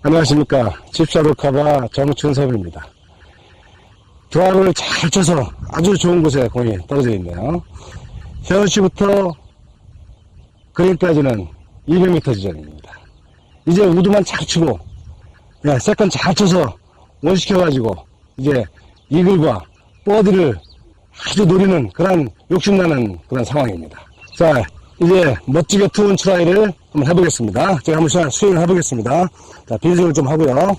안녕하십니까. 집사로카바 정춘섭입니다. 드라이브를 잘 쳐서 아주 좋은 곳에 공이 떨어져 있네요. 헤어시부터 그린까지는 200m 지점입니다. 이제 우드만 잘 치고, 네, 세컨 잘 쳐서 원시켜가지고, 이제 이글과 버디를 아주 노리는 그런 욕심나는 그런 상황입니다. 자, 이제 멋지게 투혼 트라이를 한번 해보겠습니다. 제가 한번 스윙을 해보겠습니다. 자, 빈스윙을 좀 하고요.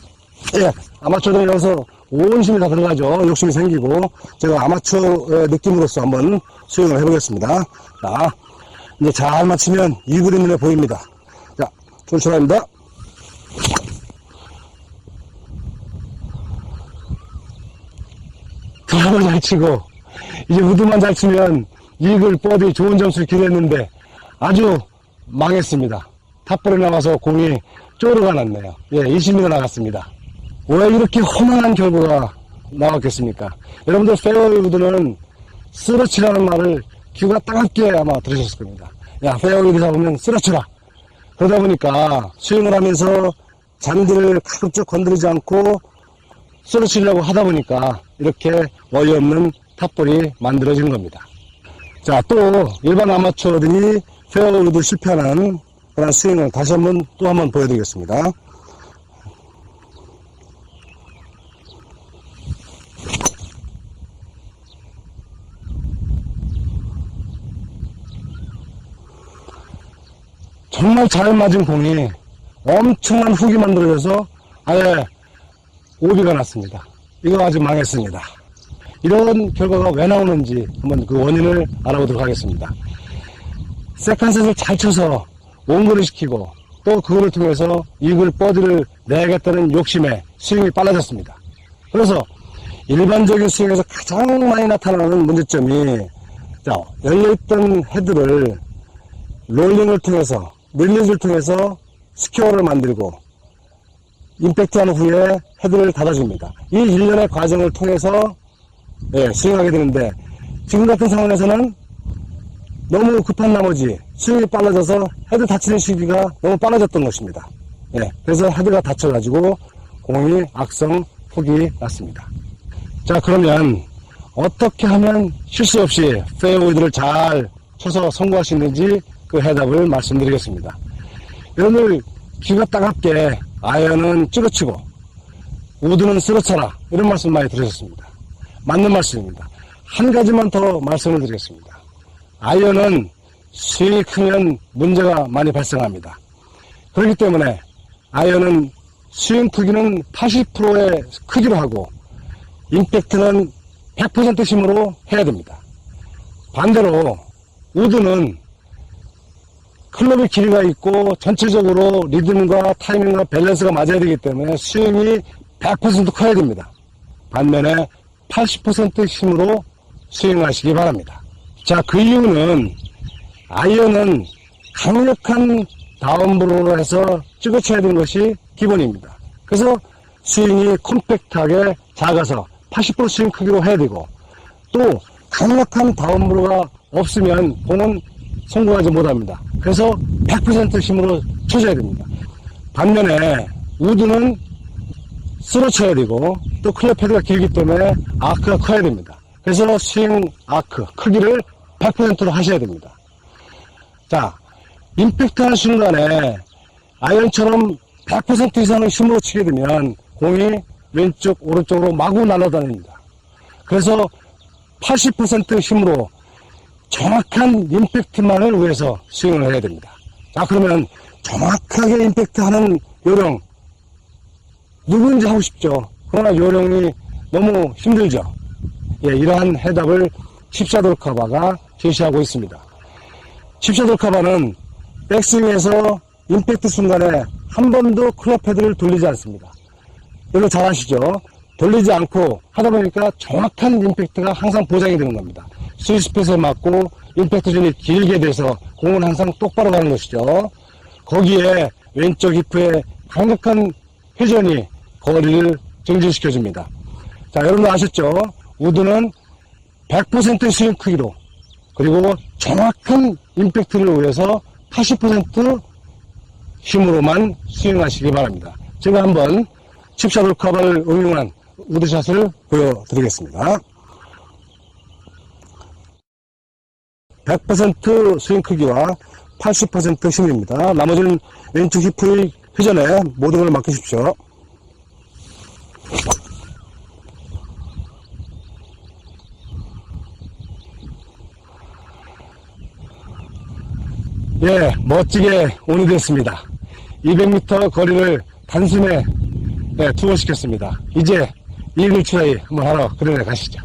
예, 아마추어들이 여기서 온심이 다 들어가죠. 욕심이 생기고, 제가 아마추어의 느낌으로서 한번 스윙을 해보겠습니다. 자, 이제 잘 맞추면 이 그림 눈에 보입니다. 자, 트라이입니다. 드랍을 잘 치고, 이제 우드만 잘 치면 이글 버디 좋은 점수를 기대했는데 아주 망했습니다. 탑볼에 나와서 공이 쪼르가 났네요. 예, 20m 나갔습니다. 왜 이렇게 험한 결과가 나왔겠습니까? 여러분들 페어웨이 우드는 쓰러치라는 말을 귀가 따갑게 아마 들으셨을 겁니다. 야, 페어웨이 우드 잡으면 쓰러쳐라. 그러다 보니까 스윙을 하면서 잔디를 가급적 건드리지 않고 쓰러치려고 하다 보니까 이렇게 어이없는 탑볼이 만들어지는 겁니다. 자, 또 일반 아마추어들이 페어우드 실패하는 그런 스윙을 다시 한번 또 한번 보여드리겠습니다. 정말 잘 맞은 공이 엄청난 훅이 만들어져서 아예 오비가 났습니다. 이거 아주 망했습니다. 이런 결과가 왜 나오는지 한번 그 원인을 알아보도록 하겠습니다. 세컨셋을 잘 쳐서 원거리 시키고 또 그거를 통해서 이글 버디를 내겠다는 욕심에 스윙이 빨라졌습니다. 그래서 일반적인 스윙에서 가장 많이 나타나는 문제점이 자, 열려있던 헤드를 롤링을 통해서 릴리즈를 통해서 스퀘어를 만들고 임팩트한 후에 헤드를 닫아줍니다. 이 일련의 과정을 통해서 예, 스윙하게 되는데 지금 같은 상황에서는 너무 급한 나머지 스윙이 빨라져서 헤드 닫히는 시기가 너무 빨라졌던 것입니다. 예, 그래서 헤드가 닫혀가지고 공이 악성 폭이 났습니다. 자 그러면 어떻게 하면 실수 없이 페어웨이드를 잘 쳐서 성공할 수 있는지 그 해답을 말씀드리겠습니다. 여러분들 귀가 따갑게 아이언은 찌그치고 우드는 쓰러쳐라 이런 말씀 많이 들으셨습니다. 맞는 말씀입니다. 한 가지만 더 말씀을 드리겠습니다. 아이언은 스윙이 크면 문제가 많이 발생합니다. 그렇기 때문에 아이언은 스윙 크기는 80%의 크기로 하고 임팩트는 100% 힘으로 해야 됩니다. 반대로 우드는 클럽의 길이가 있고 전체적으로 리듬과 타이밍과 밸런스가 맞아야 되기 때문에 스윙이 100% 커야 됩니다. 반면에 80% 힘으로 스윙하시기 바랍니다. 자, 그 이유는 아이언은 강력한 다운브로로 해서 찍어쳐야 되는 것이 기본입니다. 그래서 스윙이 컴팩트하게 작아서 80% 스윙 크기로 해야 되고 또 강력한 다운브로가 없으면 공은 성공하지 못합니다. 그래서 100% 힘으로 쳐줘야 됩니다. 반면에 우드는 쓰러 쳐야 되고 또 클럽 헤드가 길기 때문에 아크가 커야 됩니다. 그래서 스윙 아크 크기를 100%로 하셔야 됩니다. 자, 임팩트 하는 순간에 아이언처럼 100% 이상의 힘으로 치게 되면 공이 왼쪽 오른쪽으로 마구 날아다닙니다. 그래서 80% 힘으로 정확한 임팩트만을 위해서 스윙을 해야 됩니다. 자, 그러면 정확하게 임팩트 하는 요령, 누구인지 하고 싶죠. 그러나 요령이 너무 힘들죠. 예, 이러한 해답을 칩샤돌카바가 제시하고 있습니다. 칩샤돌카바는 백스윙에서 임팩트 순간에 한 번도 클럽 헤드를 돌리지 않습니다. 이거 잘 아시죠? 돌리지 않고 하다 보니까 정확한 임팩트가 항상 보장이 되는 겁니다. 스위스핏에 맞고 임팩트 존이 길게 돼서 공은 항상 똑바로 가는 것이죠. 거기에 왼쪽 히프에 강력한 회전이 거리를 정지시켜줍니다. 자, 여러분 아셨죠? 우드는 100% 스윙 크기로 그리고 정확한 임팩트를 위해서 80% 힘으로만 스윙하시기 바랍니다. 제가 한번 칩샷 컵을 응용한 우드샷을 보여드리겠습니다. 100% 스윙 크기와 80% 힘입니다. 나머지는 왼쪽 힙의 회전에 모든 걸 맡기십시오. 예, 멋지게 온이 됐습니다. 200m 거리를 단숨에 예, 투어시켰습니다. 이제 이글 트라이 한번 하러 그래 가시죠.